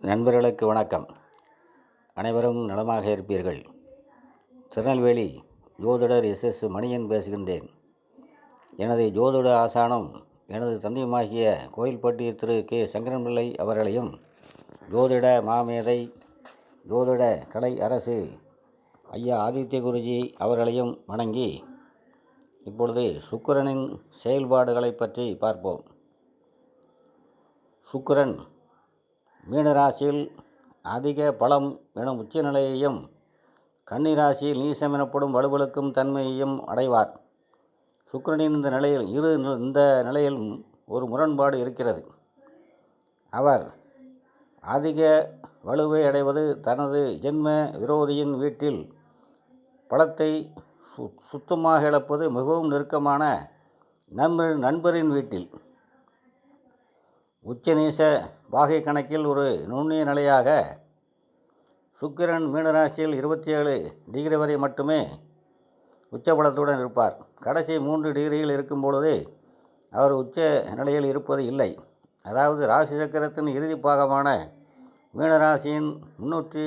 நண்பர்களுக்கு வணக்கம். அனைவரும் நலமாக இருப்பீர்கள். திருநெல்வேலி ஜோதிடர் எஸ். எஸ். மணியன் பேசுகின்றேன். எனது ஜோதிட ஆசானம் எனது தந்தையுமாகிய கோயில்பட்டி திரு. கே. சங்கரம்பிள்ளை அவர்களையும் ஜோதிட மாமேதை ஜோதிட கலை அரசு ஐயா ஆதித்ய குருஜி அவர்களையும் வணங்கி இப்பொழுது சுக்கிரனின் செயல்பாடுகளை பற்றி பார்ப்போம். சுக்கிரன் மீனராசியில் அதிக பலம் எனும் உச்சநிலையையும் கன்னிராசியில் நீசம் எனப்படும் வலுவழுக்கும் தன்மையையும் அடைவார். சுக்கிரனின் இந்த நிலையில் இரு இந்த நிலையில் ஒரு முரண்பாடு இருக்கிறது. அவர் அதிக வலுவை அடைவது தனது ஜென்ம விரோதியின் வீட்டில் பழத்தை சு சுத்தமாக இழப்பது மிகவும் நெருக்கமான நண்பர் நண்பரின் வீட்டில். உச்சநீச வாகை கணக்கில் ஒரு நுண்ணிய நிலையாக சுக்கிரன் மீனராசியில் இருபத்தி ஏழு டிகிரி வரை மட்டுமே உச்சபலத்துடன் இருப்பார். கடைசி மூன்று டிகிரியில் இருக்கும் பொழுது அவர் உச்ச நிலையில் இருப்பது இல்லை. அதாவது ராசி சக்கரத்தின் இறுதி பாகமான மீனராசியின் முன்னூற்றி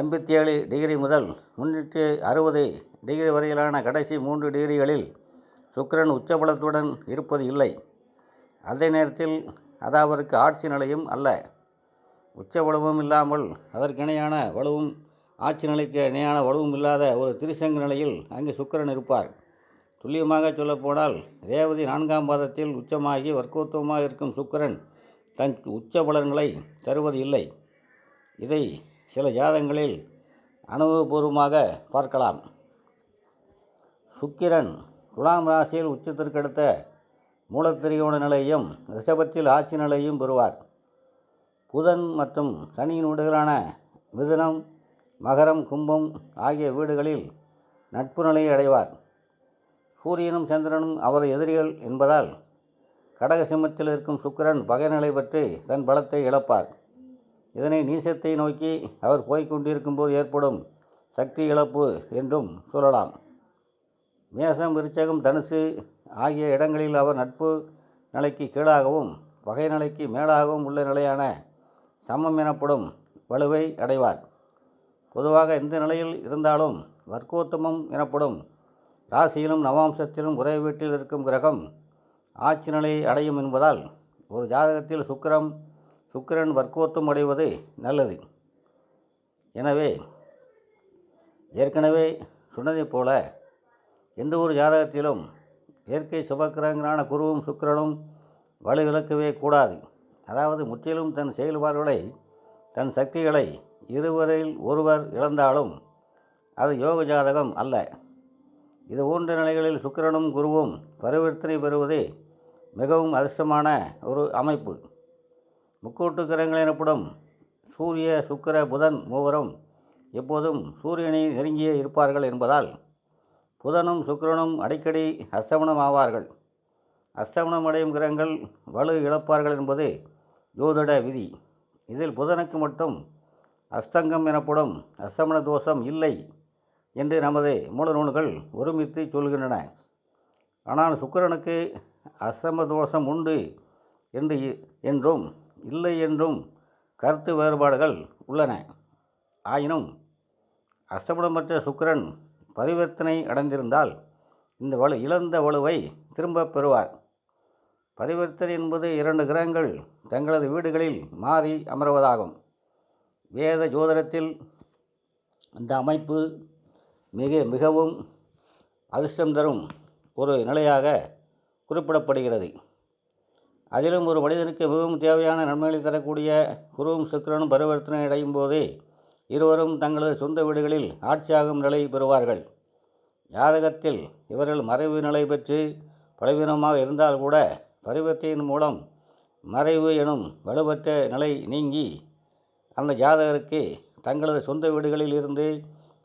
ஐம்பத்தி ஏழு டிகிரி முதல் முன்னூற்றி அறுபது டிகிரி வரையிலான கடைசி மூன்று டிகிரிகளில் சுக்கிரன் உச்சபலத்துடன் இருப்பது இல்லை. அதே நேரத்தில் அது அவருக்கு ஆட்சி நிலையும் அல்ல. உச்ச வலுவும் இல்லாமல் அதற்கிணையான வலுவும் ஆட்சி நிலைக்கு இணையான வலுவும் இல்லாத ஒரு திருசங்க நிலையில் அங்கே சுக்கிரன் இருப்பார். துல்லியமாக சொல்லப்போனால் ரேவதி நான்காம் பாதத்தில் உச்சமாகி வர்க்கோத்துவமாக இருக்கும் சுக்கிரன் தன் உச்ச பலன்களை தருவது இல்லை. இதை சில ஜாதங்களில் அனுபவபூர்வமாக பார்க்கலாம். சுக்கிரன் துலாம் ராசியில் உச்சத்திற்கடுத்த மூலத்திரிகோண நிலையும் ரிஷபத்தில் ஆட்சி நிலையும் பெறுவார். புதன் மற்றும் சனியின் வீடுகளான மிதுனம் மகரம் கும்பம் ஆகிய வீடுகளில் நட்பு நிலையை அடைவார். சூரியனும் சந்திரனும் அவர் எதிரிகள் என்பதால் கடக சிம்மத்தில் இருக்கும் சுக்கிரன் பகைநிலை பற்றி தன் பலத்தை இழப்பார். இதனை நீசத்தை நோக்கி அவர் போய்கொண்டிருக்கும் போது ஏற்படும் சக்தி இழப்பு என்றும் சொல்லலாம். மேசம் விருச்சகம் தனுசு ஆகிய இடங்களில் அவர் நட்பு நிலைக்கு கீழாகவும் வகை நிலைக்கு மேலாகவும் உள்ள நிலையான சமம் எனப்படும் வலுவை அடைவார். பொதுவாக எந்த நிலையில் இருந்தாலும் வர்க்கோத்தமம் எனப்படும் ராசியிலும் நவாம்சத்திலும் ஒரே வீட்டில் இருக்கும் கிரகம் ஆட்சி நிலையை அடையும் என்பதால் ஒரு ஜாதகத்தில் சுக்கிரம் சுக்கிரன் வர்க்கோத்தம் அடைவது நல்லது. எனவே ஏற்கனவே சொன்னதைப் போல எந்த ஒரு ஜாதகத்திலும் இயற்கை சுபக்கிரகங்களான குருவும் சுக்கிரனும் வலுவிழக்கவே கூடாது. அதாவது முற்றிலும் தன் செயல்பாடுகளை தன் சக்திகளை இருவரில் ஒருவர் இழந்தாலும் அது யோக ஜாதகம் அல்ல. இது போன்ற நிலைகளில் சுக்கிரனும் குருவும் பரிவர்த்தனை பெறுவதே மிகவும் அதிர்ஷ்டமான ஒரு அமைப்பு. முக்கூட்டு கிரகங்கள் எனப்படும் சூரிய சுக்கிர புதன் மூவரும் எப்போதும் சூரியனை நெருங்கியே இருப்பார்கள் என்பதால் புதனும் சுக்கிரனும் அடிக்கடி அஸ்தமனம் ஆவார்கள் அஸ்தமனம் அடையும் கிரகங்கள் வலு இழப்பார்கள் என்பது ஜோதிட விதி. இதில் புதனுக்கு மட்டும் அஸ்தங்கம் எனப்படும் அஸ்தமன தோஷம் இல்லை என்று நமது மூல நூல்கள் ஒருமித்து சொல்கின்றன. ஆனால் சுக்கிரனுக்கு அஸ்தம தோஷம் உண்டு என்று என்றும் இல்லை என்றும் கருத்து வேறுபாடுகள் உள்ளன. ஆயினும் அஸ்தமனமற்ற சுக்கிரன் பரிவர்த்தனை அடைந்திருந்தால் இந்த வலு இழந்த வலுவை திரும்பப் பெறுவார். பரிவர்த்தனை என்பது இரண்டு கிரகங்கள் தங்களது வீடுகளில் மாறி அமர்வதாகும். வேத ஜோதரத்தில் இந்த அமைப்பு மிக மிகவும் அதிர்ஷ்டம் தரும் ஒரு நிலையாக குறிப்பிடப்படுகிறது. அதிலும் ஒரு மனிதனுக்கு மிகவும் தேவையான நன்மைகளை தரக்கூடிய குருவும் சுக்கிரனும் பரிவர்த்தனை அடையும் போதே இருவரும் தங்களது சொந்த வீடுகளில் ஆட்சியாகும் நிலை பெறுவார்கள். ஜாதகத்தில் இவர்கள் மறைவு நிலை பெற்று பலவீனமாக இருந்தால் கூட பரிவர்த்தையின் மூலம் மறைவு எனும் வலுப்பற்ற நிலை நீங்கி அந்த ஜாதகருக்கு தங்களது சொந்த வீடுகளில் இருந்து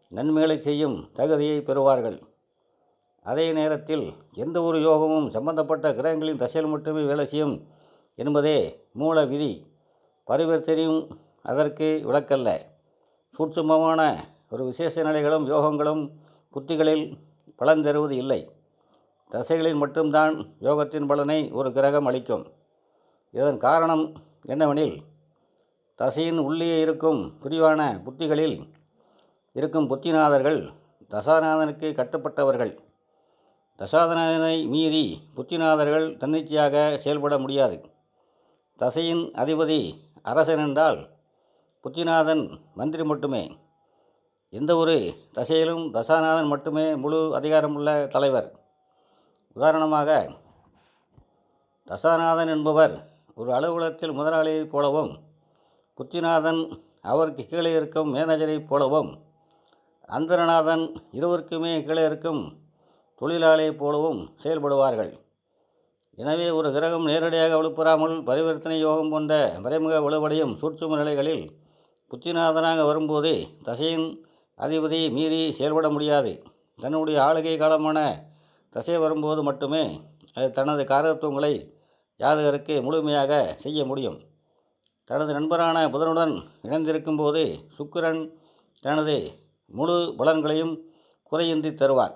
நன்மைகளை செய்யும் தகுதியை பெறுவார்கள். அதே நேரத்தில் எந்த ஒரு யோகமும் சம்பந்தப்பட்ட கிரகங்களின் தசையில் மட்டுமே வேலை செய்யும் என்பதே மூல விதி. பரிவர்த்தனையும் அதற்கு விளக்கல்ல சூட்சுமமான ஒரு விசேஷ நிலைகளும் யோகங்களும் புத்திகளில் பலன் தருவது இல்லை. தசைகளில் மட்டும்தான் யோகத்தின் பலனை ஒரு கிரகம் அளிக்கும். இதன் காரணம் என்னவெனில் தசையின் உள்ளே இருக்கும் பிரிவான புத்திகளில் இருக்கும் புத்திநாதர்கள் தசாநாதனுக்கு கட்டுப்பட்டவர்கள். தசாநாதனை மீறி புத்திநாதர்கள் தன்னிச்சையாக செயல்பட முடியாது. தசையின் அதிபதி அரசன் என்றால் புத்திநாதன் மந்திரி மட்டுமே. எந்த ஒரு தசையிலும் தசாநாதன் மட்டுமே முழு அதிகாரமுள்ள தலைவர். உதாரணமாக தசாநாதன் என்பவர் ஒரு அலுவலகத்தில் முதலாளியைப் போலவும் புத்திநாதன் அவருக்கு கீழே இருக்கும் மேனேஜரைப் போலவும் அந்தரநாதன் இருவருக்குமே கீழே இருக்கும் தொழிலாளியைப் போலவும் செயல்படுவார்கள். எனவே ஒரு கிரகம் நேரடியாக வலுப்பெறாமல் பரிவர்த்தனை யோகம் போன்ற மறைமுக வலுவடையும் சூட்சும நிலைகளில் புத்திநாதனாக வரும்போது தசையின் அதிபதியை மீறி செயல்பட முடியாது. தன்னுடைய ஆளுகை காலமான தசை வரும்போது மட்டுமே அது தனது காரகத்துவங்களை ஜாதகருக்கு முழுமையாக செய்ய முடியும். தனது நண்பரான புதனுடன் இணைந்திருக்கும் போது சுக்கிரன் தனது முழு பலன்களையும் குறையின்றி தருவார்.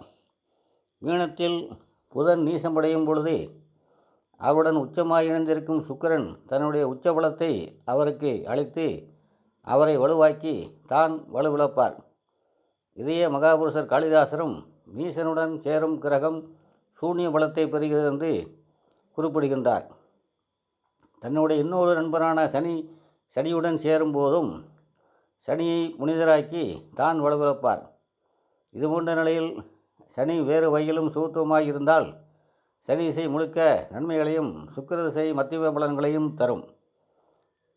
மீனத்தில் புதன் நீசமடையும் பொழுது அவருடன் உச்சமாய் இணைந்திருக்கும் சுக்கிரன் தன்னுடைய உச்ச பலத்தை அவருக்கு அளித்து அவரை வலுவாக்கி தான் வலுவிழப்பார். இதய மகாபுருஷர் காளிதாசரும் மீசனுடன் சேரும் கிரகம் சூன்ய பலத்தை பெறுகிறது என்று குறிப்பிடுகின்றார். தன்னுடைய இன்னொரு நண்பரான சனி சனியுடன் சேரும் போதும் சனியை முனிதராக்கி தான் வலுவிழப்பார். இதுபோன்ற நிலையில் சனி வேறு வகையிலும் சுகத்துவமாக இருந்தால் சனி இசை முழுக்க நன்மைகளையும் சுக்கிர திசை மத்திய பலன்களையும் தரும்.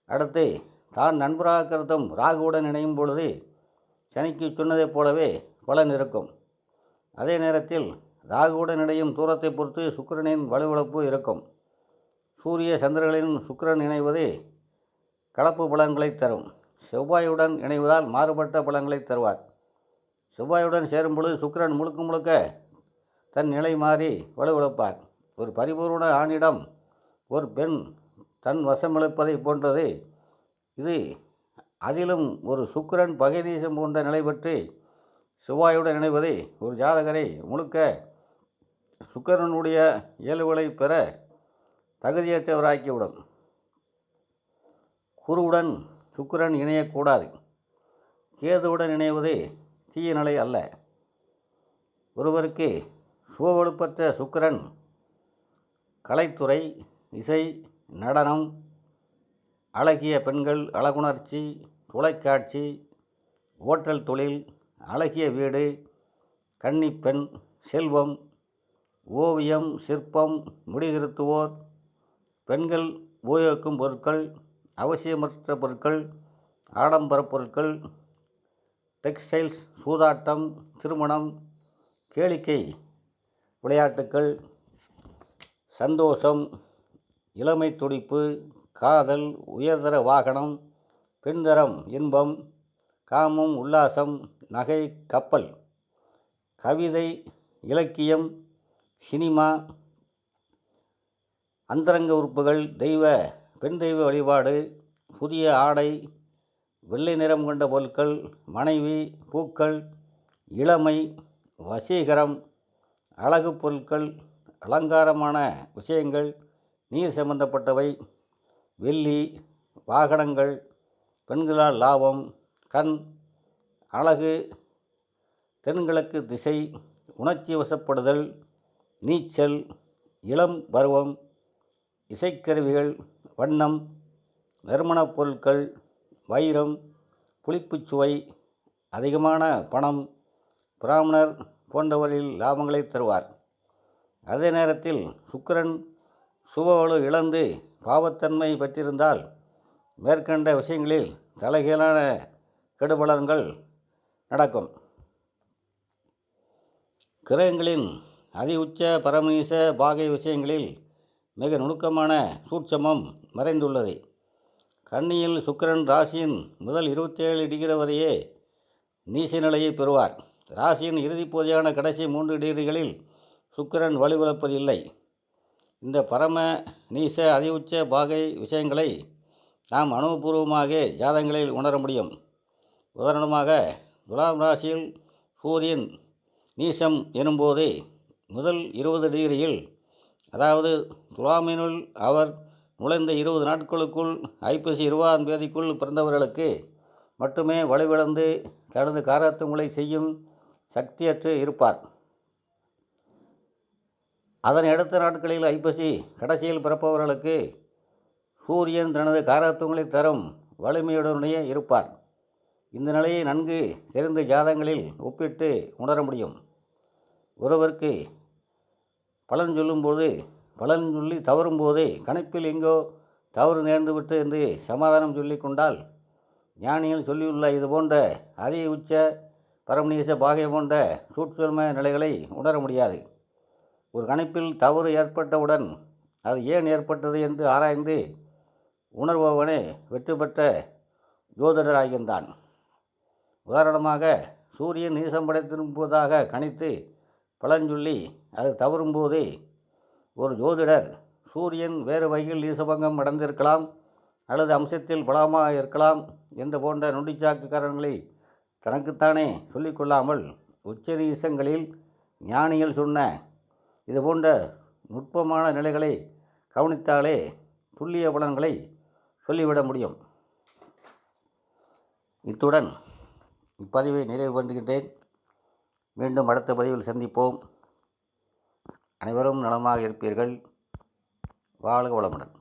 அடுத்து தான் நண்பராக கருத்தும் ராகுவுடன் இணையும் பொழுது சனிக்கு சொன்னதைப் போலவே பலன் இருக்கும். அதே நேரத்தில் ராகுவுடன் இணையும் தூரத்தை பொறுத்து சுக்கிரனின் வலுவிழப்பு இருக்கும். சூரிய சந்திரர்களின் சுக்கிரன் இணைவது கலப்பு பலன்களை தரும். செவ்வாயுடன் இணைவதால் மாறுபட்ட பலன்களை தருவார். செவ்வாயுடன் சேரும் பொழுது சுக்கிரன் முழுக்க முழுக்க தன் நிலை மாறி வலுவிழப்பார். ஒரு பரிபூர்ண ஆணிடம் ஒரு பெண் தன் வசமிழப்பதை போன்றது இது அதிலும் ஒரு சுக்கிரன் பகிரீசம் போன்ற நிலை பற்றி செவ்வாயுடன் இணைவது ஒரு ஜாதகரை முழுக்க சுக்கரனுடைய இயல்புகளை பெற தகுதியற்றவராக்கிவிடும். குருவுடன் சுக்கிரன் இணையக்கூடாது. கேதுவுடன் இணைவது தீய நிலை அல்ல. ஒருவருக்கு சுவவெழுப்பற்ற சுக்கிரன் கலைத்துறை இசை நடனம் அழகிய பெண்கள் அழகுணர்ச்சி தொலைக்காட்சி ஓட்டல் தொழில் அழகிய வீடு கன்னிப்பெண் செல்வம் ஓவியம் சிற்பம் முடிதிருத்துவோர் பெண்கள் உபயோகிக்கும் பொருட்கள் அவசியமற்ற பொருட்கள் ஆடம்பரப் பொருட்கள் டெக்ஸ்டைல்ஸ் சூதாட்டம் திருமணம் கேளிக்கை விளையாட்டுக்கள் சந்தோஷம் இளமை துடிப்பு காதல் உயர்தர வாகனம் பின்தரம் இன்பம் காமம் உல்லாசம் நகை கப்பல் கவிதை இலக்கியம் சினிமா அந்தரங்க உறுப்புகள் தெய்வ பெண் தெய்வ வழிபாடு புதிய ஆடை வெள்ளை நிறம் கொண்ட பொருட்கள் மனைவி பூக்கள் இளமை வசீகரம் அழகு பொருட்கள் அலங்காரமான விஷயங்கள் நீர் சம்பந்தப்பட்டவை வெள்ளி வாகனங்கள் பெண்களால் லாபம் கண் அழகு தென்கிழக்கு திசை உணர்ச்சி வசப்படுதல் நீச்சல் இளம் பருவம் இசைக்கருவிகள் வண்ணம் நறுமணப் பொருட்கள் வைரம் புளிப்புச் சுவை அதிகமான பணம் பிராமணர் போன்றவரில் லாபங்களை தருவார். அதே நேரத்தில் சுக்கரன் சுபவலு இழந்து பாவத்தன்மை பெற்றிருந்தால் மேற்கண்ட விஷயங்களில் தலைகீழான கெடுபலன்கள் நடக்கும். கிரகங்களின் அதி உச்ச பரமீச பாகை விஷயங்களில் மிக நுணுக்கமான சூட்சமம் மறைந்துள்ளது. கன்னியில் சுக்கிரன் ராசியின் முதல் இருபத்தேழு டிகிரி வரையே நீச நிலையை பெறுவார். ராசியின் இறுதிப் பகுதியான கடைசி மூன்று டிகிரிகளில் சுக்கிரன் வலுவிழப்பதில்லை. இந்த பரம நீச அதி உச்ச பாகை விஷயங்களை நாம் அனுபவபூர்வமாக ஜாதகங்களில் உணர முடியும். உதாரணமாக துலாம் ராசியில் சூரியன் நீசம் எனும்போது முதல் இருபது டிகிரியில் அதாவது துலாமினுள் அவர் நுழைந்த இருபது நாட்களுக்குள் ஐப்பசி இருபதாம் தேதிக்குள் பிறந்தவர்களுக்கு மட்டுமே வலுவிழந்து தனது காரத்துவங்களை செய்யும் சக்தியற்று இருப்பார். அதனை அடுத்த நாட்களில் ஐப்பசி கடைசியில் பிறப்பவர்களுக்கு சூரியன் தனது காரத்துவங்களை தரும் வலிமையுடனே இருப்பார். இந்த நிலையை நன்கு சிறந்த ஜாதங்களில் ஒப்பிட்டு உணர முடியும். ஒருவருக்கு பலன் சொல்லும்போது பலன் சொல்லி தவறும்போது கணிப்பில் எங்கோ தவறு நேர்ந்துவிட்டு என்று சமாதானம் சொல்லி கொண்டால் ஞானிகள் சொல்லியுள்ள இது போன்ற அரிய உச்ச பரமநீச பாகை போன்ற சூட்சும நிலைகளை உணர முடியாது. ஒரு கணிப்பில் தவறு ஏற்பட்டவுடன் அது ஏன் ஏற்பட்டது என்று ஆராய்ந்து உணர்பவனே வெற்றி பெற்ற ஜோதிடராகின்றான். உதாரணமாக சூரியன் நீசம் படைத்திருப்பதாக கணித்து பலஞ்சொல்லி அது தவறும்போது ஒரு ஜோதிடர் சூரியன் வேறு வகையில் நீசபங்கம் அடைந்திருக்கலாம் அல்லது அம்சத்தில் பலமாக இருக்கலாம் என்று போன்ற நொண்டிச்சாக்கு காரணங்களை தனக்குத்தானே சொல்லிக்கொள்ளாமல் உச்ச நீசங்களில் ஞானிகள் சொன்ன இது போன்ற நுட்பமான நிலைகளை கவனித்தாலே துல்லிய பலன்களை சொல்லிவிட முடியும். இத்துடன் இப்பதிவை நிறைவு பண்ணுகின்றேன் மீண்டும் அடுத்த பதிவில் சந்திப்போம். அனைவரும் நலமாக இருப்பீர்கள். வாழ்க வளமுடன்.